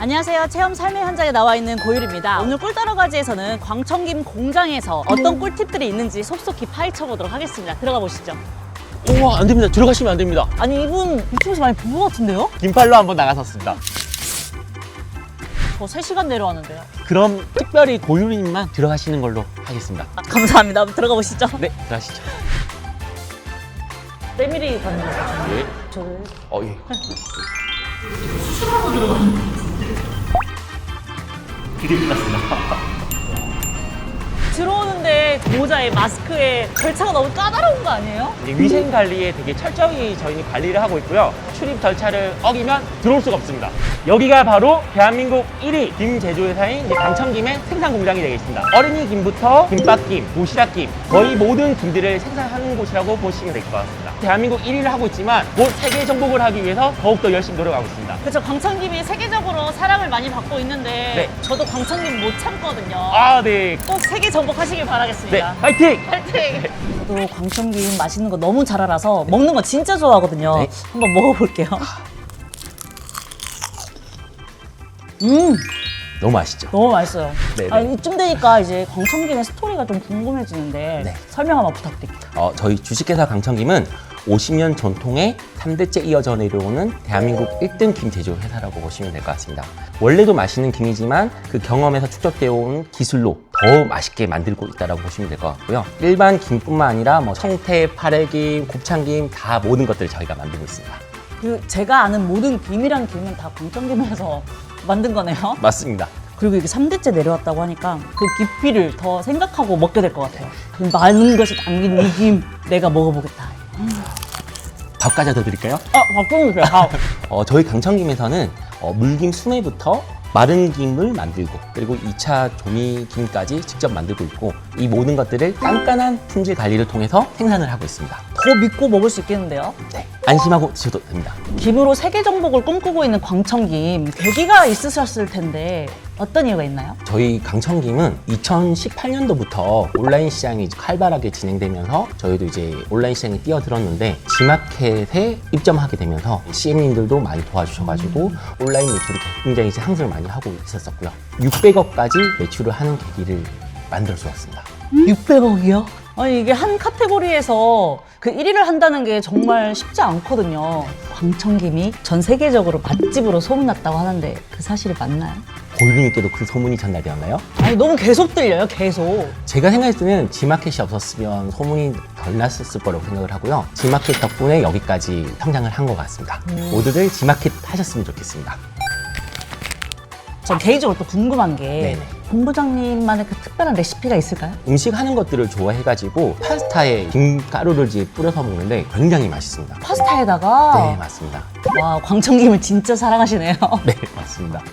안녕하세요. 체험 삶의 현장에 나와 있는 고율입니다. 오늘 꿀따라가지에서는 광천김 공장에서 어떤 꿀팁들이 있는지 속속히 파헤쳐 보도록 하겠습니다. 들어가 보시죠. 우와 안 됩니다. 들어가시면 안 됩니다. 아니 이분 유튜브에서 많이 본 것 같은데요? 긴팔로 한번 나가섰습니다. 저 3시간 내려왔는데요. 그럼 특별히 고유리님만 들어가시는 걸로 하겠습니다. 아, 감사합니다. 들어가 보시죠. 네, 들어가시죠. 때밀이 가는 거죠. 예. 저를 어 예. 들어 오는데 모자에 마스크에 절차가 너무 까다로운 거 아니에요? 이제 위생 관리에 되게 철저히 저희는 관리를 하고 있고요. 출입 절차를 어기면 들어올 수가 없습니다. 여기가 바로 대한민국 1위 김 제조회사인 이제 강천김의 생산 공장이 되겠습니다. 어린이 김부터 김밥김, 도시락김 거의 모든 김들을 생산하는 곳이라고 보시면 될 것 같습니다. 대한민국 1위를 하고 있지만 곧 세계 정복을 하기 위해서 더욱더 열심히 노력하고 있습니다. 그렇죠. 광천김이 세계적으로 사 랑을 많이 받고 있는데 네. 저도 광천김 못 참거든요. 아, 네. 꼭 세계 정복하시길 네, 바라겠습니다. 파이팅! 파이팅! 저도 광천김 맛있는 거 너무 잘 알아서 먹는 거 진짜 좋아하거든요. 네. 한번 먹어볼게요. 음, 너무 맛있죠? 너무 맛있어요. 네네. 아, 이쯤 되니까 이제 광천김의 스토리가 좀 궁금해지는데 네. 설명 한번 부탁드립니다. 어, 저희 주식회사 강천김은 50년 전통의 3대째 이어져 내려오는 대한민국 1등 김 제조 회사라고 보시면 될 것 같습니다. 원래도 맛있는 김이지만 그 경험에서 축적되어 온 기술로 더 맛있게 만들고 있다고 보시면 될 것 같고요. 일반 김뿐만 아니라 뭐 청태, 파래김, 곱창김 다 모든 것들을 저희가 만들고 있습니다. 그 제가 아는 모든 김이랑 김은 다 광천김에서 만든 거네요. 맞습니다. 그리고 이게 3대째 내려왔다고 하니까 그 깊이를 더 생각하고 먹게 될 것 같아요. 그 많은 것이 담긴 이 김 내가 먹어보겠다. 밥까지 더 드릴까요? 아, 바꾸면 아, 어, 저희 강천김에서는 어, 물김 수매부터 마른 김을 만들고 그리고 2차 조미김까지 직접 만들고 있고 이 모든 것들을 깐깐한 품질 관리를 통해서 생산을 하고 있습니다. 더 믿고 먹을 수 있겠는데요? 네, 안심하고 드셔도 됩니다. 김으로 세계 정복을 꿈꾸고 있는 광천김 계기가 있으셨을 텐데 어떤 이유가 있나요? 저희 강천김은 2018년도부터 온라인 시장이 활발하게 진행되면서 저희도 이제 온라인 시장에 뛰어들었는데 지마켓에 입점하게 되면서 CM님들도 많이 도와주셔가지고 온라인 매출이 굉장히 이제 상승을 많이 하고 있었었고요. 600억까지 매출을 하는 계기를 만들어 주었습니다. 600억이요? 아니 이게 한 카테고리에서 그 1위를 한다는 게 정말 쉽지 않거든요. 광천김이 전 세계적으로 맛집으로 소문났다고 하는데 그 사실이 맞나요? 고유님께도 그 소문이 전달되었나요? 아니 너무 계속 들려요, 계속. 제가 생각했을 때는 지마켓이 없었으면 소문이 덜 났었을 거라고 생각을 하고요. 지마켓 덕분에 여기까지 성장을 한 것 같습니다. 모두들 지마켓 하셨으면 좋겠습니다. 전 개인적으로 또 궁금한 게 네네. 본부장님만의 그 특별한 레시피가 있을까요? 음식 하는 것들을 좋아해가지고 파스타에 김가루를 이제 뿌려서 먹는데 굉장히 맛있습니다. 파스타에다가 네, 맞습니다. 와 광천김을 진짜 사랑하시네요. 네, 맞습니다.